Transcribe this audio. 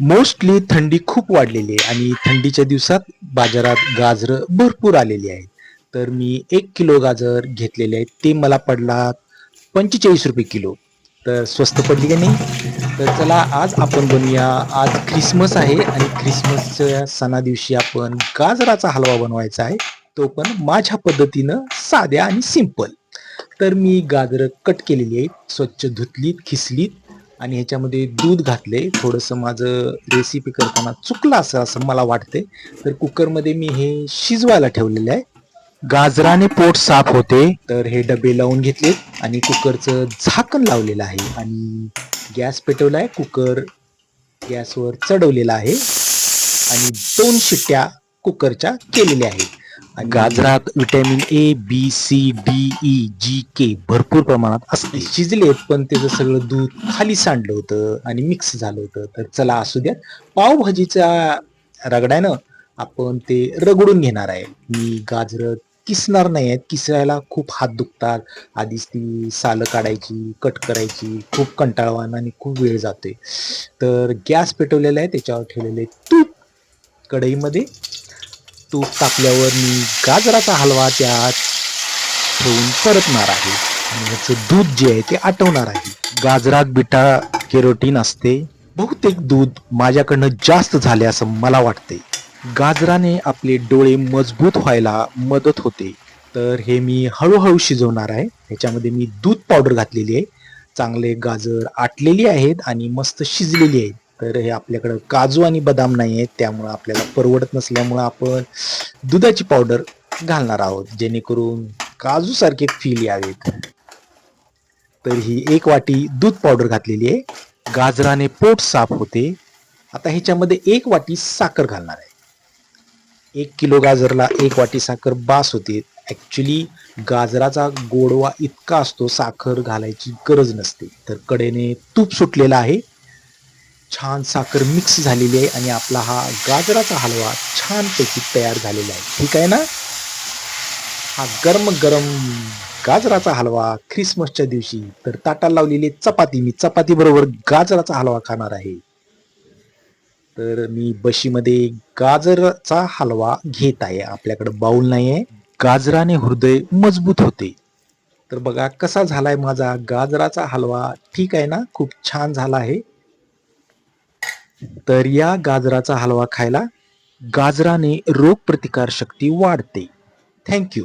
Mostly थंडी खूप वाढलेली आहे आणि थंडीच्या दिवसात बाजारात गाजरं भरपूर आलेली आहेत. तर मी एक किलो गाजर घेतलेले आहेत. ते मला पडला पंचेचाळीस रुपये किलो. तर स्वस्त पडली का नाही? तर चला आज आपण बनवूया आज ख्रिसमस आहे आणि ख्रिसमसच्या सणादिवशी आपण गाजराचा हलवा बनवायचा आहे. तो पण माझ्या पद्धतीनं साध्या आणि सिंपल. तर मी गाजरं कट केलेली आहेत. स्वच्छ धुतलीत खिसलीत. आणि ह्याच्यामध्ये दूध घातले. थोडंसं माझं रेसिपी करताना चुकलं असं असं मला वाटते तर कुकरमध्ये मी हे शिजवायला ठेवलेलं आहे. गाजराने पोट साफ होते. तर हे डबे लावून घेतलेत आणि कुकरचं झाकण लावलेलं आहे. आणि गॅस पेटवला आहे. कुकर गॅसवर चढवलेला आहे. आणि दोन शिट्ट्या कुकरच्या केलेल्या आहेत. गाजरात vitamin A B C D E G K भरपूर प्रमाणात असते. शिजले पण त्याचं सगळं दूध खाली सांडलं होतं आणि मिक्स झालं होतं. तर चला असू द्यात. पावभाजीचा रगड्यानं आपण ते रगडून घेणार आहे. मी गाजरं किसणार नाही आहेत. किसायला खूप हात दुखतात. आधीच ती सालं काढायची कट करायची खूप कंटाळवाण आणि खूप वेळ जातोय. तर गॅस पेटवलेला आहे. त्याच्यावर ठेवलेले तूप कढईमध्ये तूप तापल्यावर मी गाजराचा हलवा त्यात ठेवून परतणार आहे. आणि याचं दूध जे आहे ते आटवणार आहे. गाजरात बिटा केरोटीन असते. बहुतेक दूध माझ्याकडनं जास्त झाले असं मला वाटते. गाजराने आपले डोळे मजबूत व्हायला मदत होते. तर हे मी हळूहळू शिजवणार आहे. ह्याच्यामध्ये मी दूध पावडर घातलेली आहे. चांगले गाजर आटलेली आहेत आणि मस्त शिजलेली आहेत. तर हे आपल्याकडं काजू आणि बदाम नाही आहेत त्यामुळं आपल्याला परवडत नसल्यामुळं आपण दुधाची पावडर घालणार आहोत जेणेकरून काजूसारखे फील यावेत. तर ही एक वाटी दूध पावडर घातलेली आहे. गाजराने पोट साफ होते. आता ह्याच्यामध्ये एक वाटी साखर घालणार आहे. एक किलो गाजरला एक वाटी साखर बास होते. ॲक्च्युली गाजराचा गोडवा इतका असतो साखर घालायची गरज नसते. तर कडेने तूप सुटलेला आहे. छान साखर मिक्स झालेली आहे आणि आपला हा गाजराचा हलवा छानपैकी तयार झालेला आहे. ठीक आहे ना? हा गरम गरम गाजराचा हलवा ख्रिसमसच्या दिवशी. तर ताटाला लावलेली चपाती. मी चपाती बरोबर गाजराचा हलवा खाणार आहे. तर मी बशीमध्ये गाजराचा हलवा घेत आहे. आपल्याकडे बाऊल नाही आहे गाजराने हृदय मजबूत होते. तर बघा कसा झालाय माझा गाजराचा हलवा. ठीक आहे ना? खूप छान झाला आहे. तर या गाजराचा हलवा खायला गाजराने रोगप्रतिकारशक्ती वाढते. थँक्यू